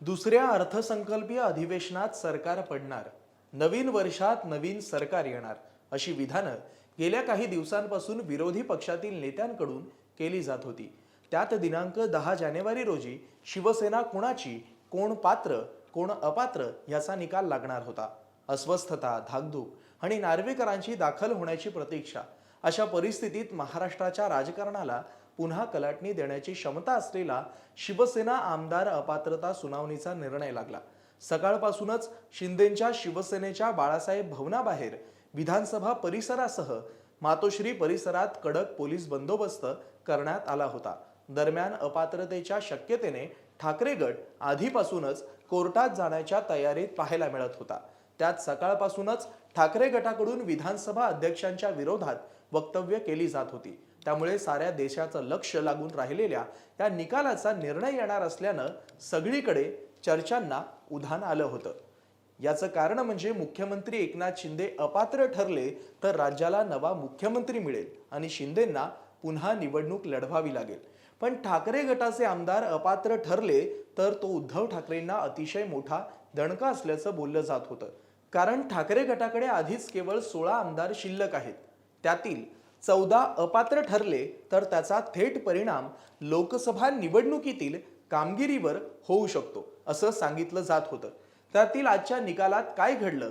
दुसऱ्या अर्थसंकल्पीय अधिवेशनात सरकार पडणार. नवीन वर्षात नवीन सरकार येणार अशी विधानं गेल्या काही दिवसांपासून विरोधी पक्षातील नेत्यांकडून केली जात होती. त्यात दिनांक दहा जानेवारी रोजी शिवसेना कुणाची कोण पात्र कोण अपात्र याचा निकाल लागणार होता. अस्वस्थता धाकधूक आणि नार्वेकरांची दाखल होण्याची प्रतीक्षा अशा परिस्थितीत महाराष्ट्राच्या राजकारणाला पुन्हा कलाटणी देण्याची क्षमता असलेला शिवसेना आमदार अपात्रता सुनावणीचा निर्णय लागला. सकाळपासूनच शिंदेंच्या शिवसेनेच्या बाळासाहेब भवनाबाहेर विधानसभा परिसरासह मातोश्री परिसरात कडक पोलीस बंदोबस्त करण्यात आला होता. दरम्यान अपात्रतेच्या शक्यतेने ठाकरे गट आधीपासूनच कोर्टात जाण्याच्या तयारीत पाहायला मिळत होता. त्यात सकाळपासूनच ठाकरे गटाकडून विधानसभा अध्यक्षांच्या विरोधात वक्तव्य केली जात होती. त्यामुळे साऱ्या देशाचं लक्ष लागून राहिलेल्या या निकालाचा निर्णय येणार असल्यानं सगळीकडे चर्चांना उधाण आलं होतं. याचं कारण म्हणजे मुख्यमंत्री एकनाथ शिंदे अपात्र ठरले तर राज्याला नवा मुख्यमंत्री मिळेल आणि शिंदेंना पुन्हा निवडणूक लढवावी लागेल. पण ठाकरे गटाचे आमदार अपात्र ठरले तर तो उद्धव ठाकरेंना अतिशय मोठा दणका असल्याचं बोललं जात होतं. कारण ठाकरे गटाकडे आधीच केवळ सोळा आमदार शिल्लक आहेत. त्यातील चौदा अपात्र ठरले तर त्याचा थेट परिणाम लोकसभा निवडणुकीतील कामगिरीवर होऊ शकतो असं सांगितलं जात होतं. त्यातील आजच्या निकालात काय घडलं?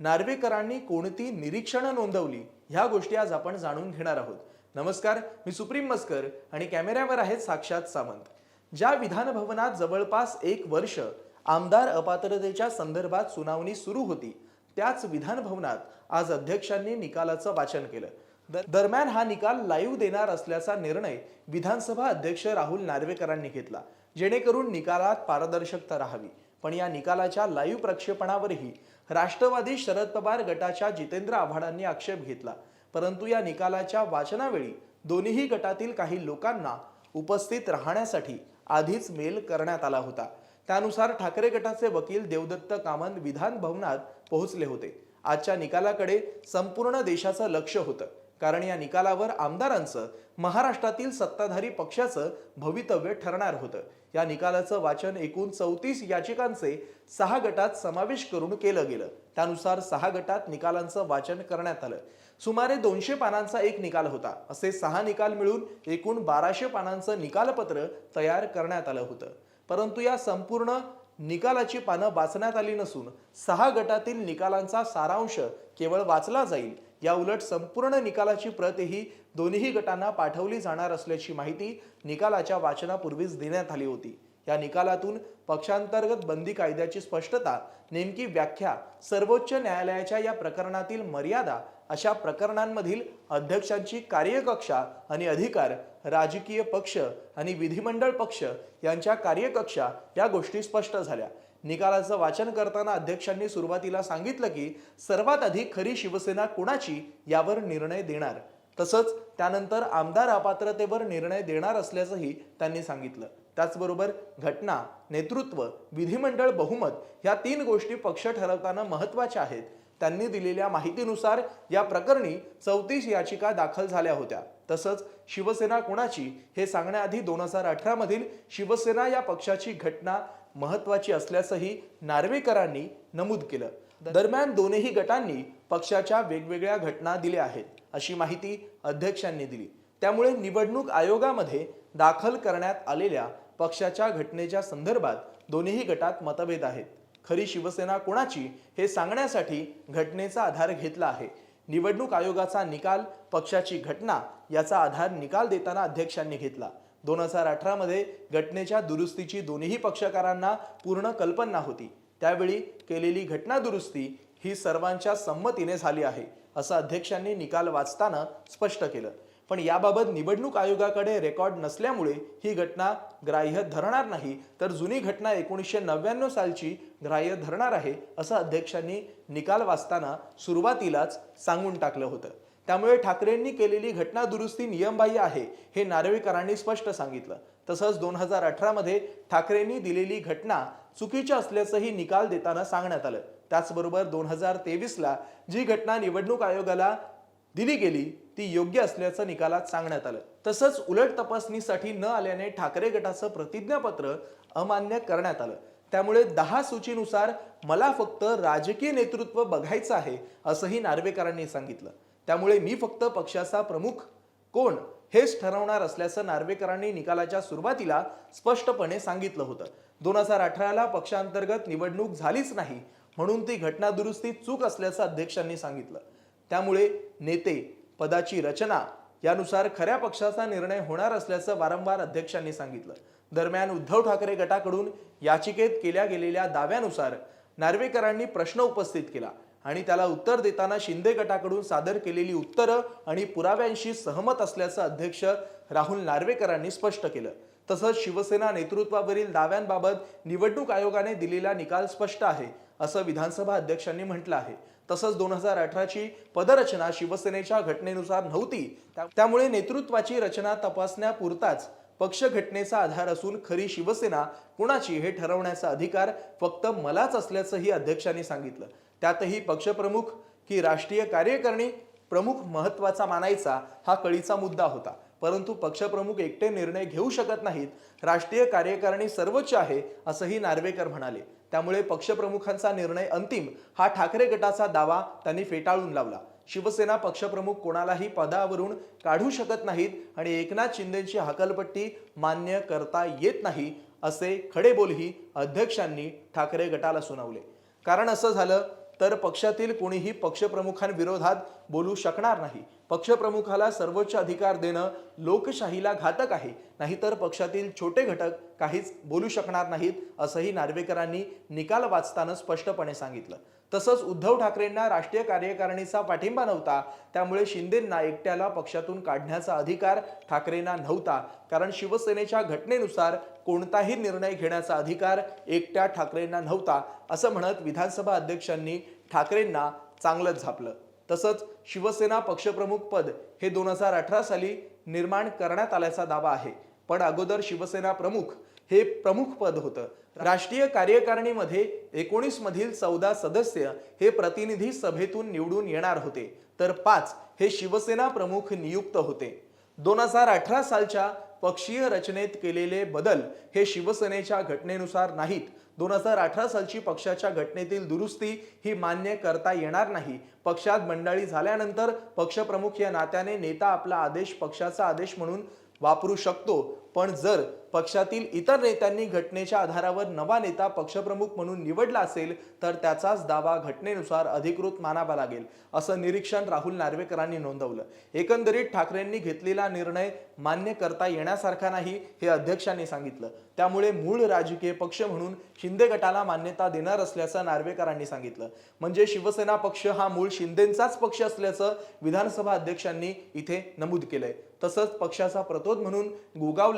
नार्वेकरांनी कोणती निरीक्षणं नोंदवली? ह्या गोष्टी आज आपण जाणून घेणार आहोत. नमस्कार मी सुप्रीम मस्कर आणि कॅमेऱ्यावर आहेत साक्षात सावंत ज्या विधान भवनात जवळपास एक वर्ष आमदार अपात्रतेच्या संदर्भात सुनावणी सुरू होती त्याच विधानभवनात आज अध्यक्षांनी निकालाचं वाचन केलं. दरम्यान हा निकाल लाईव्ह देणार असल्याचा निर्णय विधानसभा अध्यक्ष राहुल नार्वेकरांनी घेतला जेणेकरून निकालात पारदर्शकता राहावी. पण या निकालाच्या लाईव्ह प्रक्षेपणावरही राष्ट्रवादी शरद पवार गटाच्या जितेंद्र आव्हाडांनी आक्षेप घेतला. परंतु या निकालाच्या वाचनावेळी दोन्ही गटातील काही लोकांना उपस्थित राहण्यासाठी आधीच मेल करण्यात आला होता. त्यानुसार ठाकरे गटाचे वकील देवदत्त कामंत विधान भवनात पोहोचले होते. आजच्या निकालाकडे संपूर्ण देशाचं लक्ष होतं. कारण या निकालावर आमदारांचं महाराष्ट्रातील सत्ताधारी पक्षाचं भवितव्य ठरणार होतं. या निकालाचं वाचन एकूण चौतीस याचिकांचे सहा गटात समावेश करून केलं गेलं. त्यानुसार सहा गटात निकालांचं वाचन करण्यात आलं. सुमारे दोनशे पानांचा एक निकाल होता. असे सहा निकाल मिळून एकूण बाराशे पानांचं निकालपत्र तयार करण्यात आलं होतं. परंतु या संपूर्ण निकालाची पानं वाचण्यात आली नसून सहा गटातील निकालांचा सारांश केवळ वाचला जाईल या उलट संपूर्ण निकालाची प्रतही दोन्ही गटांना पाठवली जाणार असल्याची माहिती निकालाच्या वाचनापूर्वीच देण्यात आली होती. या निकालातून पक्षांतर्गत बंदी कायद्याची स्पष्टता नेमकी व्याख्या सर्वोच्च न्यायालयाच्या या प्रकरणातील मर्यादा अशा प्रकरणांमधील अध्यक्षांची कार्यकक्षा आणि अधिकार राजकीय पक्ष आणि विधिमंडळ पक्ष यांच्या कार्यकक्षा या गोष्टी स्पष्ट झाल्या. निकालाचं वाचन करताना अध्यक्षांनी सुरुवातीला सांगितलं की सर्वात अधिक खरी शिवसेना कुणाची यावर निर्णय देणार? तसंच त्यानंतर आमदार अपात्रतेवर निर्णय देणार असल्याचंही त्यांनी सांगितलं. त्याचबरोबर घटना नेतृत्व विधिमंडळ बहुमत ह्या तीन गोष्टी पक्ष ठरवताना महत्त्वाच्या आहेत. त्यांनी दिलेल्या माहितीनुसार या प्रकरणी चौतीस याचिका दाखल झाल्या होत्या. तसंच शिवसेना कोणाची हे सांगण्याआधी दोन हजार अठरामधील शिवसेना या पक्षाची घटना महत्वाची असल्याचंही नार्वेकरांनी नमूद केलं. दरम्यान दोनही गटांनी पक्षाच्या वेगवेगळ्या घटना दिल्या आहेत अशी माहिती अध्यक्षांनी दिली. त्यामुळे निवडणूक आयोगामध्ये दाखल करण्यात आलेल्या पक्षाच्या घटनेच्या संदर्भात दोन्ही गटात मतभेद आहेत. खरी शिवसेना कोणाची हे सांगण्यासाठी घटनेचा आधार घेतला आहे. निवडणूक आयोगाचा निकाल पक्षाची घटना याचा आधार निकाल देताना अध्यक्षांनी घेतला. दोन हजार अठरामध्ये घटनेच्या दुरुस्तीची दोन्ही पक्षकारांना पूर्ण कल्पना होती. त्यावेळी केलेली घटना दुरुस्ती ही सर्वांच्या संमतीने झाली आहे असं अध्यक्षांनी निकाल वाचताना स्पष्ट केलं. पण याबाबत निवडणूक आयोगाकडे रेकॉर्ड नसल्यामुळे ही घटना ग्राह्य धरणार नाही तर जुनी घटना एकोणीसशे नव्याण्णव सालची ग्राह्य धरणार आहे असं अध्यक्षांनी निकाल वाचताना सुरुवातीलाच सांगून टाकलं होतं. त्यामुळे ठाकरेंनी केलेली घटना दुरुस्ती नियमबाह्य आहे हे नार्वेकरांनी स्पष्ट सांगितलं. तसंच दोन हजार अठरामध्ये ठाकरेंनी दिलेली घटना चुकीची असल्याचंही निकाल देताना सांगण्यात आलं. त्याचबरोबर दोन हजार तेवीसला जी घटना निवडणूक आयोगाला दिली गेली ती योग्य असल्याचं निकालात सांगण्यात आलं. तसंच उलट तपासणीसाठी न आल्याने ठाकरे गटाचं प्रतिज्ञापत्र अमान्य करण्यात आलं. त्यामुळे दहा सूचीनुसार मला फक्त राजकीय नेतृत्व बघायचं आहे असंही नार्वेकरांनी सांगितलं. त्यामुळे मी फक्त पक्षाचा प्रमुख कोण हेच ठरवणार असल्याचं नार्वेकरांनी निकालाच्या सुरुवातीला स्पष्टपणे सांगितलं होतं. दोन हजार अठराला पक्षांतर्गत निवडणूक झालीच नाही म्हणून ती घटना दुरुस्ती चूक असल्याचं अध्यक्षांनी सांगितलं. त्यामुळे नेते पदाची रचना यानुसार खऱ्या पक्षाचा निर्णय होणार असल्याचं वारंवार अध्यक्षांनी सांगितलं. दरम्यान उद्धव ठाकरे गटाकडून याचिकेत केल्या गेलेल्या दाव्यानुसार नार्वेकरांनी प्रश्न उपस्थित केला. आणि त्याला उत्तर देताना शिंदे गटाकडून सादर केलेली उत्तरं आणि पुराव्यांशी सहमत असल्याचं अध्यक्ष राहुल नार्वेकरांनी स्पष्ट केलं. तसंच शिवसेना नेतृत्वावरील दाव्यांबाबत निवडणूक आयोगाने दिलेला निकाल स्पष्ट आहे असं विधानसभा अध्यक्षांनी म्हटलं आहे. तसंच दोन हजार अठराची पदरचना शिवसेनेच्या घटनेनुसार नव्हती. त्यामुळे नेतृत्वाची रचना तपासण्यापुरताच पक्ष घटनेचा आधार असून खरी शिवसेना कुणाची हे ठरवण्याचा अधिकार फक्त मलाच असल्याचंही अध्यक्षांनी सांगितलं. त्यातही पक्षप्रमुख की राष्ट्रीय कार्यकारिणी प्रमुख महत्त्वाचा मानायचा हा कळीचा मुद्दा होता. परंतु पक्षप्रमुख एकटे निर्णय घेऊ शकत नाहीत. राष्ट्रीय कार्यकारिणी सर्वोच्च आहे असंही नार्वेकर म्हणाले. त्यामुळे पक्षप्रमुखांचा निर्णय अंतिम हा ठाकरे गटाचा दावा त्यांनी फेटाळून लावला. शिवसेना पक्षप्रमुख कोणालाही पदावरून काढू शकत नाहीत आणि एकनाथ शिंदेची हकलपट्टी मान्य करता येत नाही असे खडेबोलही अध्यक्षांनी ठाकरे गटाला सुनावले. कारण असं झालं तर पक्षातील कोणीही पक्षप्रमुखांविरोधात बोलू शकणार नाही. पक्षप्रमुखाला सर्वोच्च अधिकार देणं लोकशाहीला घातक आहे. नाहीतर पक्षातील छोटे घटक काहीच बोलू शकणार नाहीत असंही नार्वेकरांनी निकाल वाचताना स्पष्टपणे सांगितलं. तसंच उद्धव ठाकरेंना राष्ट्रीय कार्यकारिणीचा पाठिंबा नव्हता. त्यामुळे शिंदेंना एकट्याला पक्षातून काढण्याचा अधिकार ठाकरेंना नव्हता. कारण शिवसेनेच्या घटनेनुसार कोणताही निर्णय घेण्याचा अधिकार एकट्या ठाकरेंना नव्हता असं म्हणत विधानसभा अध्यक्षांनी ठाकरेंना चांगलंच झापलं. तसंच शिवसेना पक्षप्रमुख पद हे दोन हजार अठरा साली निर्माण करण्यात आल्याचा दावा आहे. पण अगोदर शिवसेना प्रमुख हे प्रमुख पद होतं. राष्ट्रीय कार्यकारिणीमध्ये एकोणीस मधील चौदा सदस्य हे प्रतिनिधी सभेतून निवडून येणार होते. तर पाच हे शिवसेना प्रमुख नियुक्त होते. दोन हजार अठरा सालच्या पक्षीय रचनेत केलेले बदल हे शिवसेनेच्या घटनेनुसार नाहीत. दोन हजार अठरा सालची पक्षाच्या घटनेतील दुरुस्ती ही मान्य करता येणार नाही. पक्षात मंडळी झाल्यानंतर पक्षप्रमुख या नात्याने नेता आपला आदेश पक्षाचा आदेश म्हणून वापरू शकतो. पण जर पक्षातील इतर नेत्यांनी घटनेच्या आधारावर नवा नेता पक्षप्रमुख म्हणून निवडला असेल तर त्याचाच दावा घटनेनुसार अधिकृत मानावा लागेल असं निरीक्षण राहुल नार्वेकरांनी नोंदवलं. एकंदरीत ठाकरेंनी घेतलेला निर्णय मान्य करता येण्यासारखा नाही हे अध्यक्षांनी सांगितलं. त्यामुळे मूळ राजकीय पक्ष म्हणून शिंदे गटाला मान्यता देणार असल्याचं नार्वेकरांनी सांगितलं. म्हणजे शिवसेना पक्ष हा मूळ शिंदेचाच पक्ष असल्याचं विधानसभा अध्यक्षांनी इथे नमूद केलंय. तसंच पक्षाचा प्रतोद म्हणून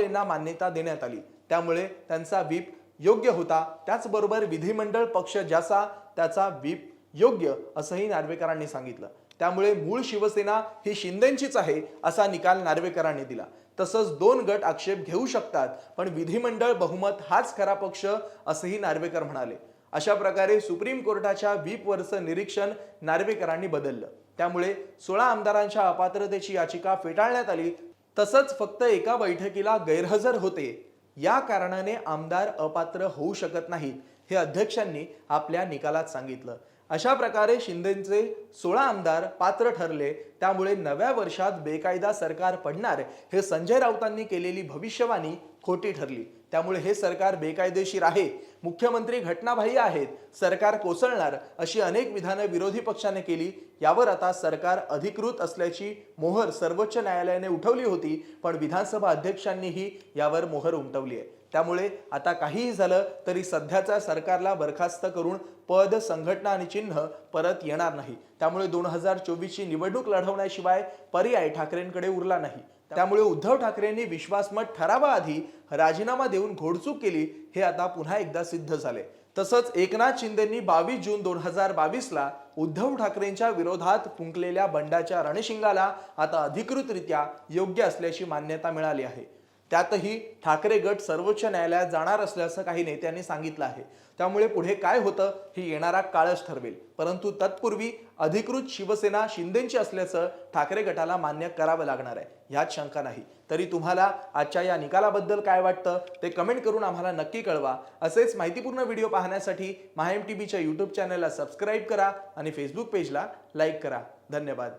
यांना मान्यता देण्यात आली. त्यामुळे त्यांचा व्हीप योग्य होता. त्याचबरोबर विधिमंडळ पक्ष ज्याचा त्याचा व्हीप योग्य असंही नार्वेकरांनी सांगितलं. त्यामुळे मूळ शिवसेना ही शिंदेंचीच आहे असा निकाल नार्वेकरांनी दिला. तसंच दोन गट आक्षेप घेऊ शकतात पण विधिमंडळ बहुमत हाच खरा पक्ष असंही नार्वेकर म्हणाले. अशा प्रकारे सुप्रीम कोर्टाच्या व्हीपवरचं निरीक्षण नार्वेकरांनी बदललं. त्यामुळे सोळा आमदारांच्या अपात्रतेची याचिका फेटाळण्यात आली तसंच फक्त एका बैठकीला गैरहजर होते. या कारणाने आमदार अपात्र होऊ शकत नाहीत हे अध्यक्षांनी आपल्या निकालात सांगितलं. अशा प्रकारे शिंदेचे सोळा आमदार पात्र ठरले. त्यामुळे नव्या वर्षात बेकायदा सरकार पडणार. हे संजय राऊतांनी केलेली भविष्यवाणी खोटी ठरली. त्यामुळे हे सरकार बेकायदेशीर आहे. मुख्यमंत्री घटनाबाह्य आहेत. सरकार कोसळणार अशी अनेक विधानं विरोधी पक्षाने केली. यावर आता सरकार अधिकृत असल्याची मोहर सर्वोच्च न्यायालयाने उठवली होती. पण विधानसभा अध्यक्षांनीही यावर मोहर उमटवली आहे. त्यामुळे आता काहीही झालं तरी सध्याचा सरकारला बरखास्त करून पद संघटना आणि चिन्ह परत येणार नाही. त्यामुळे दोन हजार चोवीसची निवडणूक लढवण्याशिवाय पर्याय ठाकरेंकडे उरला नाही. त्यामुळे उद्धव ठाकरेंनी विश्वासमत ठरावाआधी राजीनामा देऊन घोडचूक केली हे आता पुन्हा एकदा सिद्ध झाले. तसंच एकनाथ शिंदेंनी बावीस जून दोन हजार बावीसला उद्धव ठाकरेंच्या विरोधात फुंकलेल्या बंडाच्या रणशिंगाला आता अधिकृतरित्या योग्य असल्याची मान्यता मिळाली आहे. त्यातही ठाकरे गट सर्वोच्च न्यायालयात जाणार असल्याचं काही नेत्यांनी सांगितलं आहे. त्यामुळे पुढे काय होतं हे येणारा काळच ठरवेल. परंतु तत्पूर्वी अधिकृत शिवसेना शिंदेची असल्याचं ठाकरे गटाला मान्य करावं लागणार आहे. ह्यात शंका नाही. तरी तुम्हाला आजच्या या निकालाबद्दल काय वाटतं ते कमेंट करून आम्हाला नक्की कळवा. असेच माहितीपूर्ण व्हिडिओ पाहण्यासाठी महाएम टी व्हीच्या यूट्यूब चॅनलला सबस्क्राईब करा आणि फेसबुक पेजला लाईक करा. धन्यवाद.